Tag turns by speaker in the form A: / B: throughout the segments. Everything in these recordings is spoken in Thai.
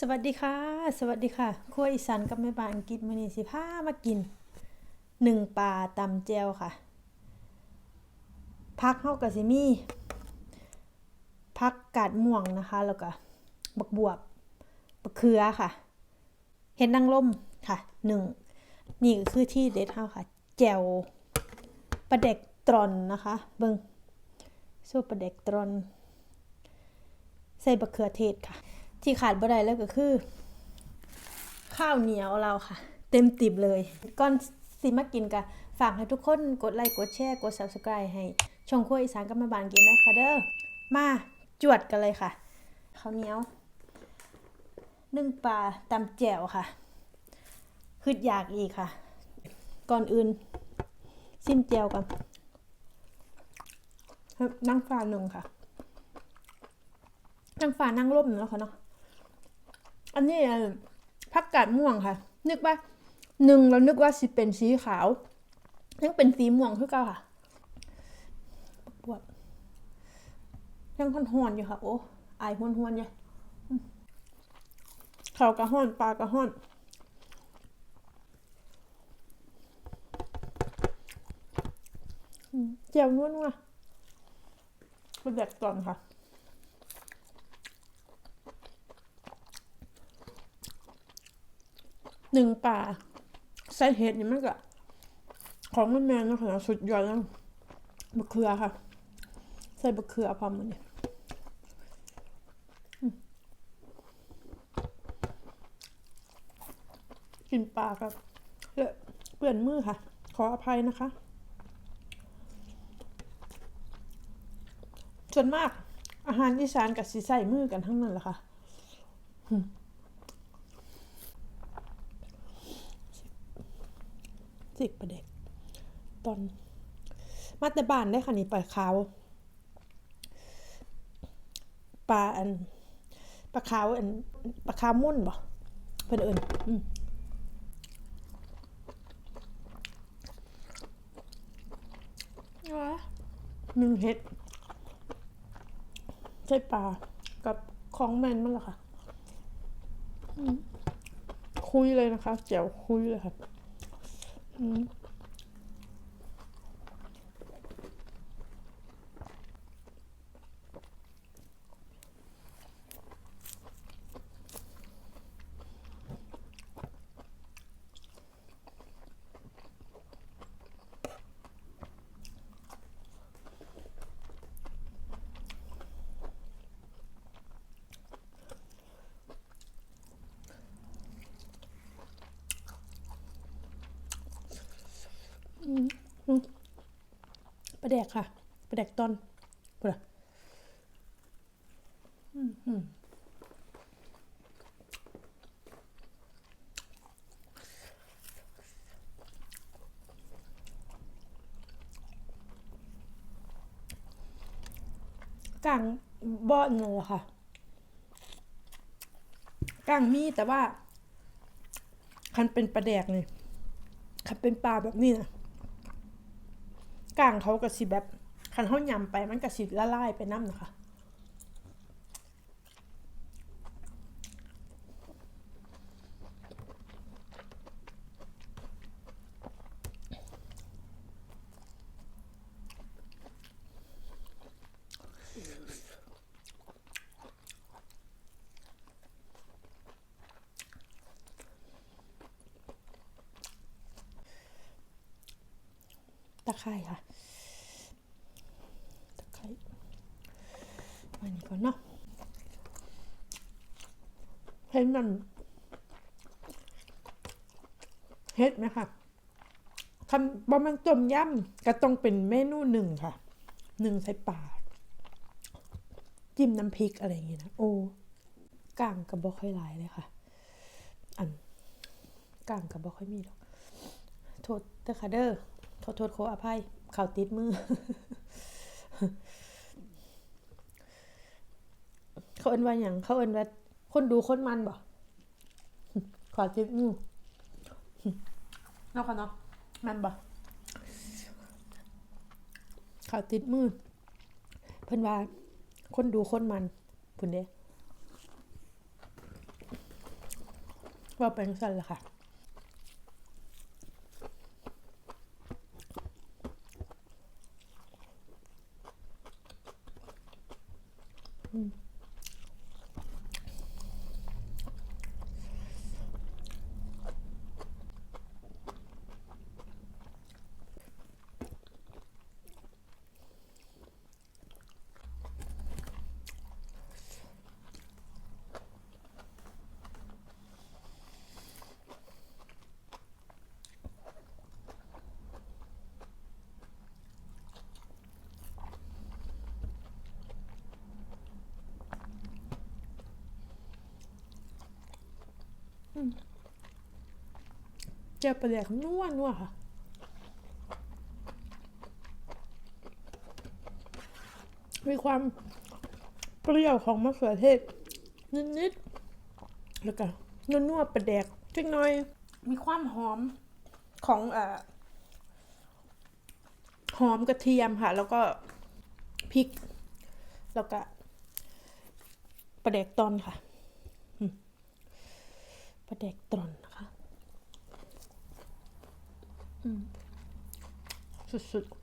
A: สวัสดีค่ะ สวัสดีค่ะครัวอีสานกับแม่บ้านอังกฤษมื้อนี้สิพามากินหนึ่งปลาตำแจวค่ะผักเฮาก็สิมีผักกาดม่วงนะคะ แล้วก็บักบวบบักเขือค่ะ เห็ดนางรมค่ะหนึ่งนี่ก็คือที่เด็ดเฮาค่ะ แจวปลาเด็กตรอนนะคะ เบิ่งสู้ปลาเด็กตรอน ใส่บักเขือเทศค่ะ ที่ขาดบ่ได้แล้วก็คือ ข้าวเหนียวเราค่ะ เต็มติบเลยก่อนสิมากินกะฝากให้ทุกคนกดไลค์กดแชร์กด subscribe ให้ช่องครัวอีสานกับแม่บ้านกินนะคะเด้อมาจวดกันเลยค่ะข้าวเหนียวนึ่งปลาตำแจ่วค่ะคืออยากอีกค่ะ ก่อนอื่นซิมแจ่วกันนั่งฟ้าหนึ่งค่ะนางฟ้านางร่มเนาะค่ะเนาะ อันนี้ผักกาดม่วงค่ะ นึกว่าหนึ่งเรานึกว่าสิเป็นสีขาวยังเป็นสีม่วงคือเก่าค่ะปวดยังหอนๆอยู่ค่ะ โอ้อายหวนๆอยู่อืมข้าวกระห้อนปลากระห้อนเจียวนัวๆไปแดกก่อนค่ะ หนึ่งป่าใส่เห็ดนี่มันก็ของมันแมนนะคะสุดยอดแล้วบะเขือค่ะ ใส่บะเขือพร้อมมันนี่กินปลาครับเลอะเปื่อนมือค่ะ ขออภัยนะคะ ส่วนมากอาหารอีสานกับสีใส่มือกันทั้งนั้นแหละค่ะ จิกประเด็ก ตอนมาแต่บ้านได้ค่ะนี่ปลาขาวปลาอันปลาขาวอันปลาขาวมุ่นบ่เพิ่นเอิ้นอืมว้าหนึ่งเห็ดใช่ปลากับของแมนมันล่ะค่ะอืมคุยเลยนะคะแจ๋วคุยเลยค่ะ อื ปลาแดกค่ะปลาแดกตอนปลาอืมอืมกลางบ่อนเลยค่ะกลางมีแต่ว่าคันเป็นปลาแดกเลยคันเป็นปลาแบบนี้นะ กลางเขาก็สิแบบคันเขายำไปมันก็สิละลายไปน้ำนะคะ ตะไคร่ค่ะ ตะไคร่อันนี้ก่อนเนาะเห็นมันเฮ็ดไหมคะคำบะมันต้มยำก็ต้องเป็นเมนูหนึ่งค่ะ หนึ่งใส่ปลาจิ้มน้ำพริกอะไรอย่างเงี้ยนะ โอ้กลางกับบ่ค่อยหลายเลยค่ะ อันกลางกับบ่ค่อยมีหรอก โทษเด้อค่ะเด้อ ขอโทษขออภัยข่าวติดมือ เขาเอินว่าอย่างเขาเอินว่าคนดูคนมันบ่ขอติดมือเนาะค่ะเนาะมันบ่ข่าวติดมือเพิ่นว่า คนดูคนมันพุ่นเด้ว่าเป็นสั่นละค่ะ Mm. เจียวปลาแดกนัวนัวค่ะมีความเปรี้ยวของมะเขือเทศ นิดๆ แล้วก็นัวๆปลาแดกเล็กน้อย มีความหอมของเอ่อหอมกระเทียมค่ะ แล้วก็พริก แล้วก็ปลาแดกตอนค่ะ ปลาแดกตอนนะคะสุดๆ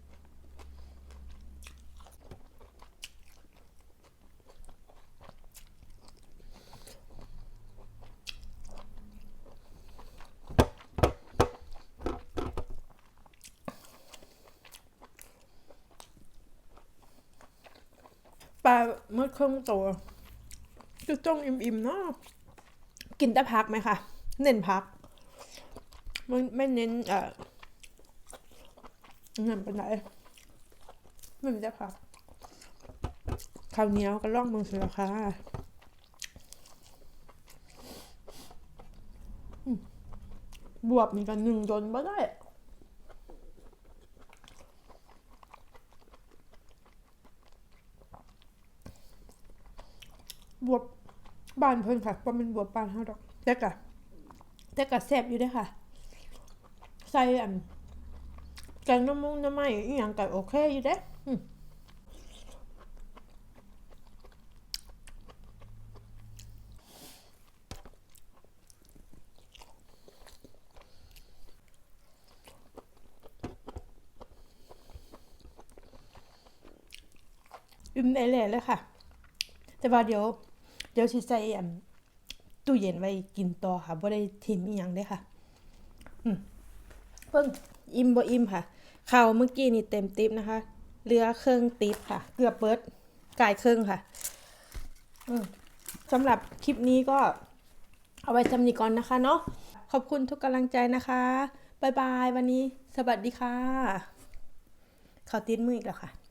A: ปลาเมื่อครึ่งตัวจะต้องอิ่มๆเนาะ กินแต่พักไหมคะเน้นพักไม่ไม่เน้นเอ่อเงินเป็นไรไม่มีแต่พักข้าวเหนียวก็ล่องเมืองสุราคาอืมบวบมีกันหนึ่งจนบ่ได้บวบ บานเพิ่นค่ะว่าเป็นบวบบานเฮาดอก แต่กะแต่กะแซ่บอยู่เด้อค่ะ ใส่อันแกงน้ำมุงน้ำไม้อีหยังก็โอเคอยู่เด้อืมอิ่มได้เลยเลยค่ะ แต่ว่าเดี๋ยว เดี๋ยวสิใส่อันตู้เย็นไว้กินต่อค่ะบ่ได้ทิมอีหยังเด้ค่ะ อืมเพิ่งอิ่มบ่อิ่มค่ะข้าวเมื่อกี้นี่เต็มติ๊บนะคะเหลือเครื่องติ๊บค่ะ เกือบเบิดกายเครื่องค่ะ อืมสำหรับคลิปนี้ก็เอาไว้จำนี้ก่อนนะคะเนาะขอบคุณทุกกำลังใจนะคะบ๊ายบายวันนี้ สวัสดีค่ะ เขาติดมืออีกแล้วค่ะ